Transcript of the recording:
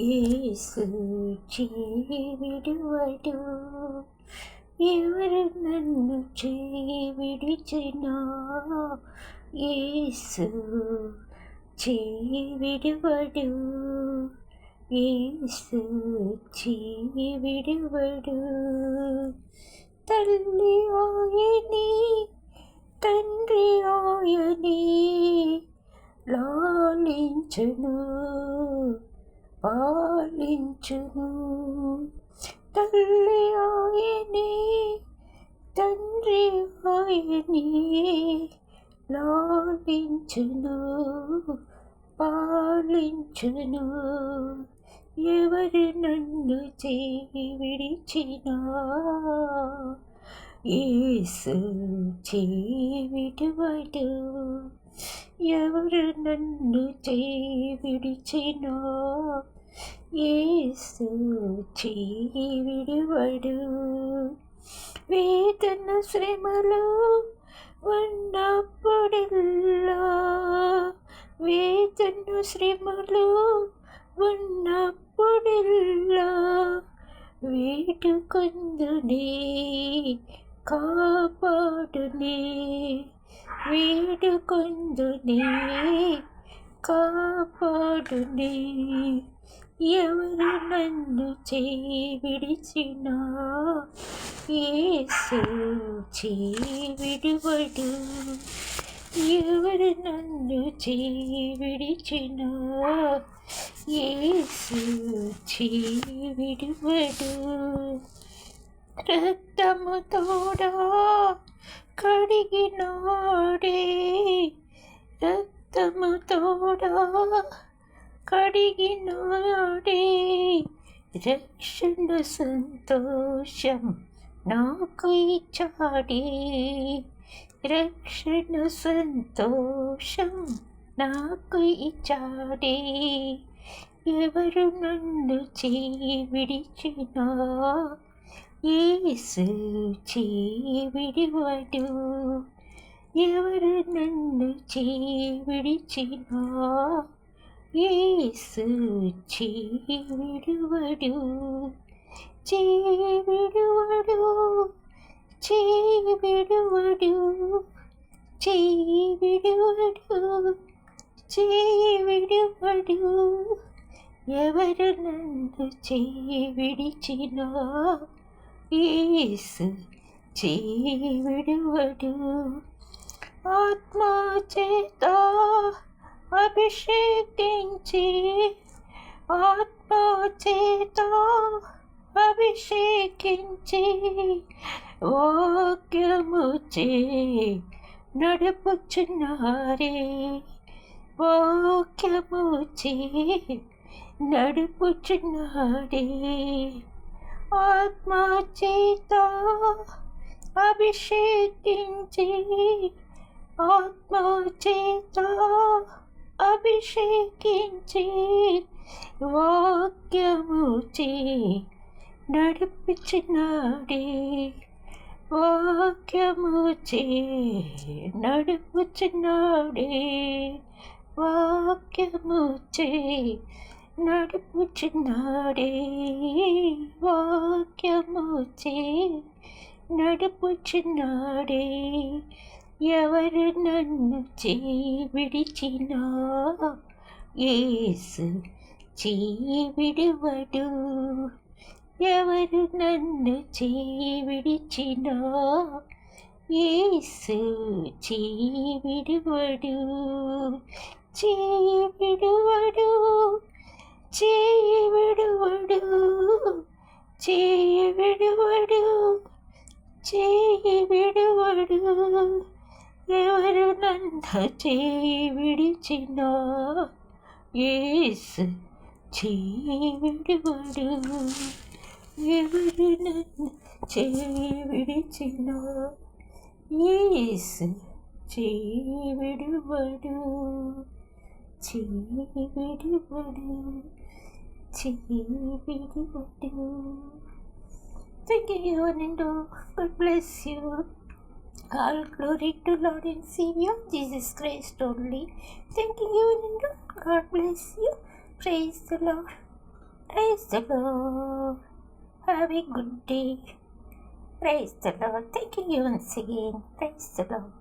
യേശു ചീവിടുവരൂ ഇവർ നന്നു ചീവിടിച്ചിനോ യേശു ചീവിടുവരൂ യേശു ചീവിടുവരൂ തള്ളിയോയ നീ തൻ తల్లి లాలించును పాలించును. తల్లి ఆయని తండ్రి ఆయని లాలించును పాలించును. ఎవరు నన్ను చేయి విడిచినా ఏసు చేవిడువడు ఎవరు నన్ను చేవిడిచినా? ఏసు చేవిడువడు వేదన శ్రమలో ఉన్నప్పుడల్లా వేదన శ్రమలో ఉన్నప్పుడల్లా వేడుకొందునే కాపాడునే వేడుకొందునే కాపాడునే. ఎవరు నన్ను చేవిడిచినా ఏసు చేవిడువడు. ఎవరు నన్ను చేవిడిచినా ఏసు చేవిడువడు. రక్తము తోడా కడిగినాడే రక్తము తోడా కడిగినాడే రక్షణ సంతోషం నాకు ఇచ్చాడే రక్షణ సంతోషం నాకు ఇచ్చాడే ఎవరు నన్ను చేయి విడిచినా ఏసు చేవిడివడు ఎవరు నన్ను చేవిడిచినా ఏసు చేవిడువడు చేవిడువడు చేవిడువడు చేవిడువడు చేవిడువడు ఎవరు నన్ను చేవిడిచినా యేసు చేవిడువడు. ఆత్మ చేత అభిషేకించి ఆత్మ చేత అభిషేకించి వాక్యము చే నడుపుచున్నారే. వాక్యము చే నడుపుచున్నారే. ఆత్మ చేత అభిషేకించి ఆత్మ చేత అభిషేకించి వాక్యము చే నడిపించినాడే వాక్యము చే నడుపుచున్నాడే వాక్యము చే నడుపుచున్నాడే వాక్యము చే నడుపుచున్నాడే ఎవరు నన్ను చే విడిచినా ఏసు చే విడువడు ఎవరు నన్ను చే విడిచినా ఏసు చే విడువడు చే విడువడు చేయి విడువడు చేయి విడువడు చేయి విడువడు ఎవరు నన్ను చేయి విడిచినా ఏసు చేయి విడువడు ఎవరు నన్ను చేయి విడిచినా ఏసు చేయి విడువడు Thank you and do. God bless you. All glory to Lord and Savior Jesus Christ only. Thank you and do. God bless you. Praise the Lord. Praise the Lord. Have a good day. Praise the Lord. Thank you once again. Praise the Lord.